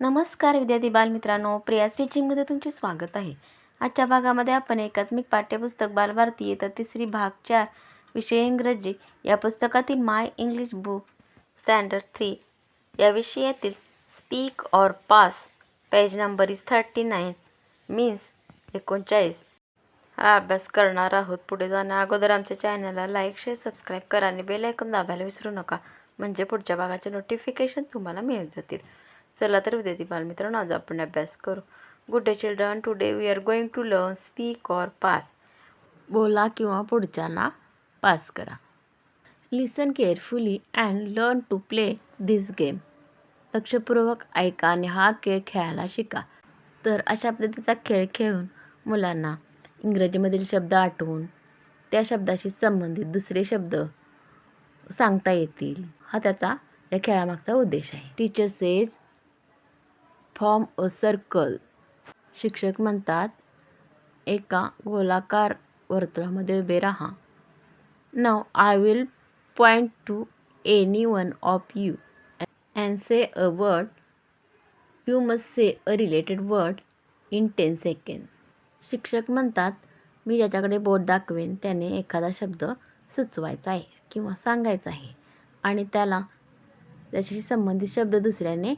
नमस्कार विद्यार्थी बालमित्रांनो प्रिया स्टिचिंगमध्ये तुमचे स्वागत आहे. आजच्या भागामध्ये आपण एकात्मिक पाठ्यपुस्तक बालभारती तर तिसरी भाग चार विषय इंग्रजी. या पुस्तकातील my English book standard three. या विषयातील speak or pass page number is thirty nine means एकोणचाळीस. हा अभ्यास करणार आहोत. पुढे जाण्या अगोदर आमच्या चॅनलला लाईक शेअर सबस्क्राईब करा आणि बेल ऐकून दाबायला विसरू नका. म्हणजे पुढच्या भागाचे नोटिफिकेशन तुम्हाला मिळत जातील. चला तर विद्यार्थी बालमित्रांनो आज आपण अभ्यास करू. Good day children today we are going to learn speak or pass बोला किंवा पुढच्यांना पास करा. Listen carefully and learn to play this game लक्षपूर्वक ऐका आणि हा खेळ खेळायला शिका. तर अशा पद्धतीचा खेळ खेळून मुलांना इंग्रजीमधील शब्द आठवून त्या शब्दाशी संबंधित दुसरे शब्द सांगता येतील. हा त्याचा या खेळामागचा उद्देश आहे. Teacher says form a circle शिक्षक म्हणतात एका गोलाकार वर्तुळामध्ये उभे राहा. नाव I will point to any one of you and say a word you must say a related word in ten second शिक्षक म्हणतात मी ज्याच्याकडे बोट दाखवेन त्याने एखादा शब्द सुचवायचा आहे किंवा सांगायचा आहे आणि त्याला त्याच्याशी संबंधित शब्द दुसऱ्याने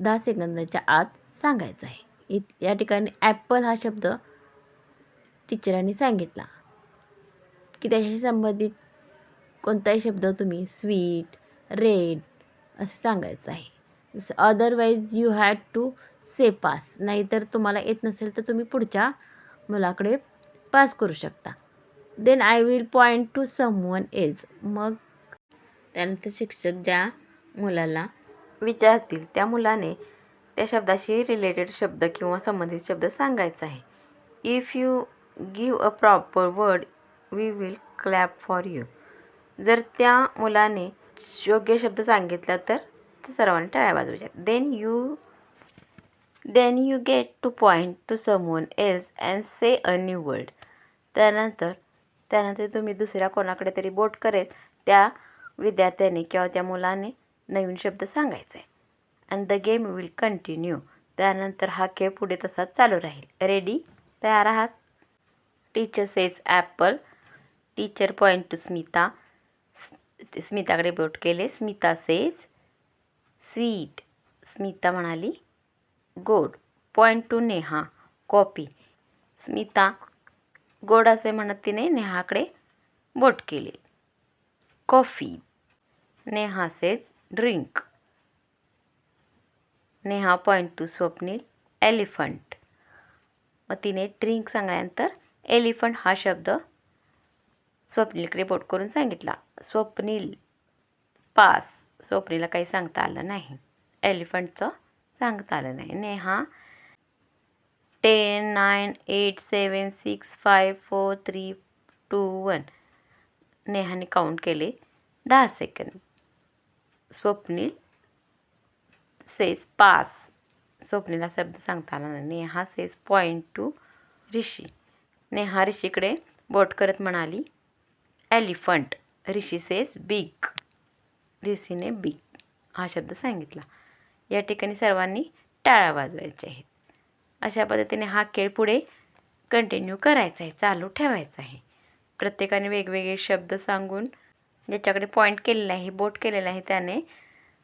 दहा सेकंदाच्या आत सांगायचं आहे. इत या ठिकाणी ॲपल हा शब्द टीचरांनी सांगितला. की त्याच्याशी संबंधित कोणताही शब्द तुम्ही स्वीट रेड असं सांगायचं आहे. जसं otherwise you had to say pass नाहीतर तुम्हाला येत नसेल तर तुम्ही पुढच्या मुलाकडे पास करू शकता. Then I will point to someone else मग त्यानंतर शिक्षक ज्या मुलाला विचारतील त्या मुलाने त्या शब्दाशी रिलेटेड शब्द किंवा संबंधित शब्द सांगायचा आहे. If you give a proper word we will clap for you जर त्या मुलाने योग्य शब्द सांगितला तर ते सर्वांनी टाळ्या वाजवायच्या. Then you then you get to point to someone else and say a new word त्यानंतर त्यानंतर तुम्ही दुसऱ्या कोणाकडे तरी बोट करेल त्या विद्यार्थ्याने किंवा त्या मुलाने नवीन शब्द सांगायचा. आहे and the game will continue त्यानंतर हा खेळ पुढे तसाच चालू राहील. रेडी तयार आहात? Teacher says apple teacher point to Smita स्मिताकडे बोट केले. स्मिता सेज स्वीट स्मिता म्हणाली गोड point to Neha copy Smita गोड असे म्हणत तिने नेहाकडे बोट केले. Coffee Neha says drink. Neha point to Swapnil elephant मग तिने ड्रिंक सांगल्यानंतर एलिफंट हा शब्द स्वप्नीलकडे बोट करून सांगितला. स्वप्नील पास स्वप्नीला काही सांगता आलं नाही. एलिफंटचं सांगता आलं नाही. Neha ten nine eight seven six five four three two one नेहाने count केले दहा सेकंद स्वप्नील सेज पास स्वप्नीला शब्द सांगता आला नाही. Neha says point to Rishi. Neha ऋषीकडे बोट करत म्हणाली एलिफंट ऋषी सेज बिग ऋषीने बिग हा शब्द सांगितला. या ठिकाणी सर्वांनी टाळ्या वाजवायच्या आहेत. अशा पद्धतीने हा खेळ पुढे कंटिन्यू करायचा आहे चालू ठेवायचा आहे. प्रत्येकाने वेगवेगळे शब्द सांगून ज्याच्याकडे पॉईंट केलेला आहे बोट केलेला आहे त्याने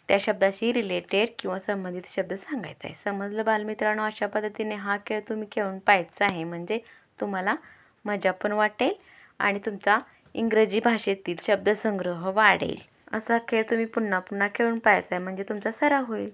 त्या शब्दाशी रिलेटेड किंवा संबंधित शब्द सांगायचा आहे. समजलं बालमित्रांनो अशा पद्धतीने हा खेळ तुम्ही खेळून पाहायचा आहे. म्हणजे तुम्हाला मजा पण वाटेल आणि तुमचा इंग्रजी भाषेतील शब्दसंग्रह वाढेल. असा खेळ तुम्ही पुन्हा पुन्हा खेळून पाहायचा आहे. म्हणजे तुमचा सराव होईल.